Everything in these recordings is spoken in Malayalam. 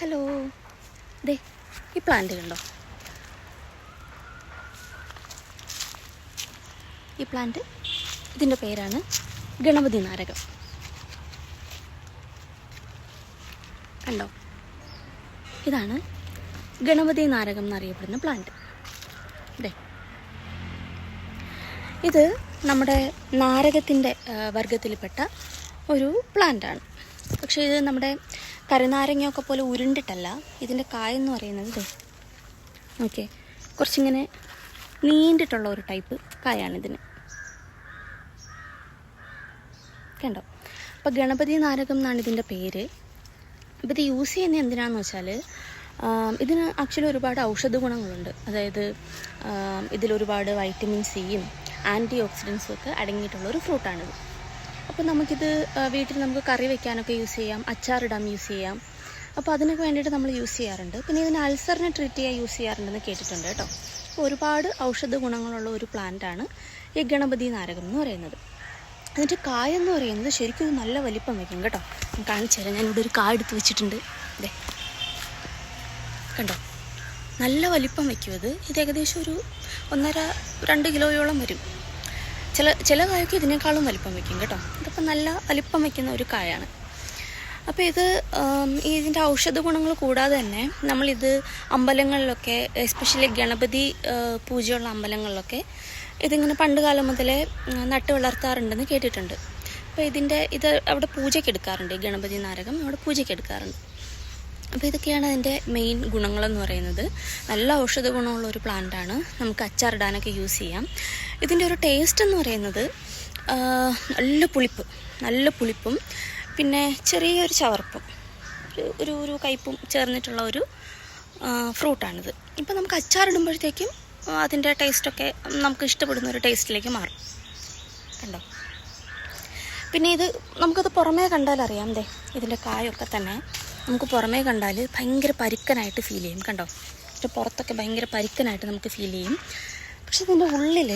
ഹലോ. ദേ ഈ പ്ലാന്റ് കണ്ടോ? ഈ പ്ലാന്റ് ഇതിന്റെ പേരാണ് ഗണപതി നാരകം. കണ്ടോ? ഇതാണ് ഗണപതി നാരകം എന്നറിയപ്പെടുന്ന പ്ലാന്റ് ദേ. ഇത് നമ്മുടെ നാരകത്തിന്റെ വർഗത്തിൽപ്പെട്ട ഒരു പ്ലാന്റാണ് പക്ഷേ ഇത് നമ്മുടെ കരുനാരങ്ങയൊക്കെ പോലെ ഉരുണ്ടിട്ടല്ല. ഇതിന്റെ കായെന്ന് പറയുന്നത് ഓക്കെ. കുറച്ചിങ്ങനെ നീണ്ടിട്ടുള്ള ഒരു ടൈപ്പ് കായാണിതിന്. കണ്ടോ? അപ്പോൾ ഗണപതി നാരകം എന്നാണ് ഇതിന്റെ പേര്. അപ്പോൾ ഇത് യൂസ് ചെയ്യുന്നത് എന്തിനാണെന്ന് വെച്ചാൽ ഇതിന് ആക്ച്വലി ഒരുപാട് ഔഷധ ഗുണങ്ങളുണ്ട്. അതായത് ഇതിലൊരുപാട് വൈറ്റമിൻ സിയും ആന്റി ഓക്സിഡൻസും ഒക്കെ അടങ്ങിയിട്ടുള്ള ഒരു ഫ്രൂട്ടാണിത് അപ്പോൾ നമുക്കിത് വീട്ടിൽ നമുക്ക് കറി വെക്കാനൊക്കെ യൂസ് ചെയ്യാം അച്ചാറിടാൻ യൂസ് ചെയ്യാം. അപ്പോൾ അതിനൊക്കെ വേണ്ടിയിട്ട് നമ്മൾ യൂസ് ചെയ്യാറുണ്ട്. പിന്നെ ഇതിന് അൾസറിനെ ട്രീറ്റ് ചെയ്യാൻ യൂസ് ചെയ്യാറുണ്ടെന്ന് കേട്ടിട്ടുണ്ട് കേട്ടോ. അപ്പോൾ ഒരുപാട് ഔഷധ ഗുണങ്ങളുള്ള ഒരു പ്ലാന്റാണ് ഈ ഗണപതി നാരകം എന്ന് പറയുന്നത്. എന്നിട്ട് കായ എന്ന് പറയുന്നത് ശരിക്കും ഒരു നല്ല വലിപ്പം വയ്ക്കും കേട്ടോ. ഞാൻ കാണിച്ചു തരാം. ഞാനിവിടെ ഒരു കായ എടുത്ത് വെച്ചിട്ടുണ്ട്. അതെ കണ്ടോ? നല്ല വലിപ്പം വയ്ക്കും ഇത്. ഇത് ഏകദേശം ഒരു ഒന്നര രണ്ട് കിലോയോളം വരും. ചില ചില കായൊക്കെ ഇതിനേക്കാളും വലിപ്പം വയ്ക്കും കേട്ടോ. ഇതിപ്പോൾ നല്ല വലിപ്പം വയ്ക്കുന്ന ഒരു കായാണ്. അപ്പോൾ ഇത് ഇതിന്റെ ഔഷധ ഗുണങ്ങൾ കൂടാതെ തന്നെ നമ്മളിത് അമ്പലങ്ങളിലൊക്കെ എസ്പെഷ്യലി ഗണപതി പൂജയുള്ള അമ്പലങ്ങളിലൊക്കെ ഇതിങ്ങനെ പണ്ട് കാലം മുതലേ നട്ട് വളർത്താറുണ്ടെന്ന് കേട്ടിട്ടുണ്ട്. അപ്പോൾ ഇതിന്റെ ഇത് അവിടെ പൂജയ്ക്ക് എടുക്കാറുണ്ട് ഈ ഗണപതി നാരകം അവിടെ പൂജയ്ക്ക് എടുക്കാറുണ്ട്. അപ്പോൾ ഇതൊക്കെയാണ് അതിന്റെ മെയിൻ ഗുണങ്ങളെന്ന് പറയുന്നത്. നല്ല ഔഷധ ഗുണമുള്ള ഒരു പ്ലാന്റാണ് നമുക്ക് അച്ചാറിടാനൊക്കെ യൂസ് ചെയ്യാം. ഇതിന്റെ ഒരു ടേസ്റ്റ് എന്ന് പറയുന്നത് നല്ല പുളിപ്പ് നല്ല പുളിപ്പും പിന്നെ ചെറിയൊരു ചവർപ്പും ഒരു ഒരു കയ്പും ചേർന്നിട്ടുള്ള ഒരു ഫ്രൂട്ടാണിത് ഇപ്പം നമുക്ക് അച്ചാറിടുമ്പോഴത്തേക്കും അതിന്റെ ടേസ്റ്റൊക്കെ നമുക്ക് ഇഷ്ടപ്പെടുന്ന ഒരു ടേസ്റ്റിലേക്ക് മാറും. കണ്ടോ? പിന്നെ ഇത് നമുക്കത് പുറമേ കണ്ടാലറിയാം ദേ ഇതിന്റെ കായൊക്കെ തന്നെ. നമുക്ക് പുറമേ കണ്ടാൽ ഭയങ്കര പരുക്കനായിട്ട് ഫീൽ ചെയ്യും കണ്ടോ? പക്ഷെ പുറത്തൊക്കെ ഭയങ്കര പരുക്കനായിട്ട് നമുക്ക് ഫീൽ ചെയ്യും. പക്ഷെ ഇതിന്റെ ഉള്ളിൽ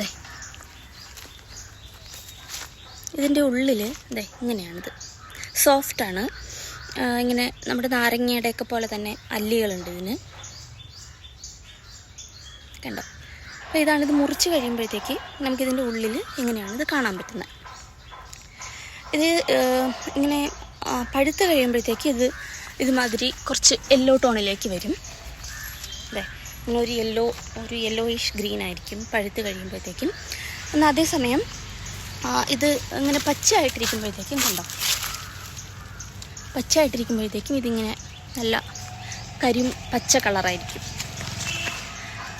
ദേ ഇതിന്റെ ഉള്ളിൽ ദേ ഇങ്ങനെയാണിത്. സോഫ്റ്റാണ് ഇങ്ങനെ നമ്മുടെ നാരങ്ങയുടെയൊക്കെ പോലെ തന്നെ അല്ലികളുണ്ട് ഇതിന്. കണ്ടോ? അപ്പോൾ ഇതാണിത് മുറിച്ച് കഴിയുമ്പോഴത്തേക്ക് നമുക്കിതിന്റെ ഉള്ളിൽ ഇങ്ങനെയാണ് ഇത് കാണാൻ പറ്റുന്നത്. ഇത് ഇങ്ങനെ പഴുത്ത് കഴിയുമ്പോഴത്തേക്ക് ഇത് ഇതുമാതിരി കുറച്ച് യെല്ലോ ടോണിലേക്ക് വരും. അല്ലേ ഇങ്ങനെ യെല്ലോ ഒരു യെല്ലോയിഷ് ഗ്രീൻ ആയിരിക്കും പഴുത്ത് കഴിയുമ്പോഴത്തേക്കും. എന്നാൽ അതേസമയം ഇത് ഇങ്ങനെ പച്ചയായിട്ടിരിക്കുമ്പോഴത്തേക്കും കണ്ടോ? പച്ചയായിട്ടിരിക്കുമ്പോഴത്തേക്കും ഇതിങ്ങനെ നല്ല കരിം പച്ച കളറായിരിക്കും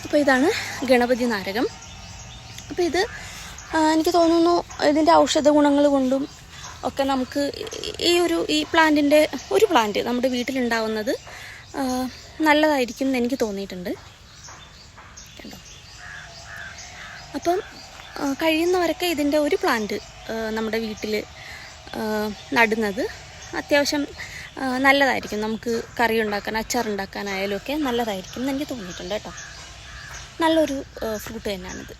അപ്പോൾ ഇതാണ് ഗണപതി നാരകം. അപ്പോൾ ഇത് എനിക്ക് തോന്നുന്നു ഇതിന്റെ ഔഷധ ഗുണങ്ങൾ കൊണ്ടും ഒക്കെ നമുക്ക് ഈ ഒരു ഈ പ്ലാന്റിന്റെ ഒരു പ്ലാന്റ് നമ്മുടെ വീട്ടിലുണ്ടാവുന്നത് നല്ലതായിരിക്കും എന്ന് എനിക്ക് തോന്നിയിട്ടുണ്ട്. കണ്ടോ? അപ്പം കഴിയുന്നവരൊക്കെ ഇതിന്റെ ഒരു പ്ലാന്റ് നമ്മുടെ വീട്ടിൽ നടുന്നത്. അത്യാവശ്യം നല്ലതായിരിക്കും. നമുക്ക് കറി ഉണ്ടാക്കാൻ അച്ചാർ ഉണ്ടാക്കാനായാലും ഒക്കെ നല്ലതായിരിക്കും എന്ന് എനിക്ക് തോന്നിയിട്ടുണ്ട് കേട്ടോ. നല്ലൊരു ഫ്രൂട്ട് തന്നെയാണിത്.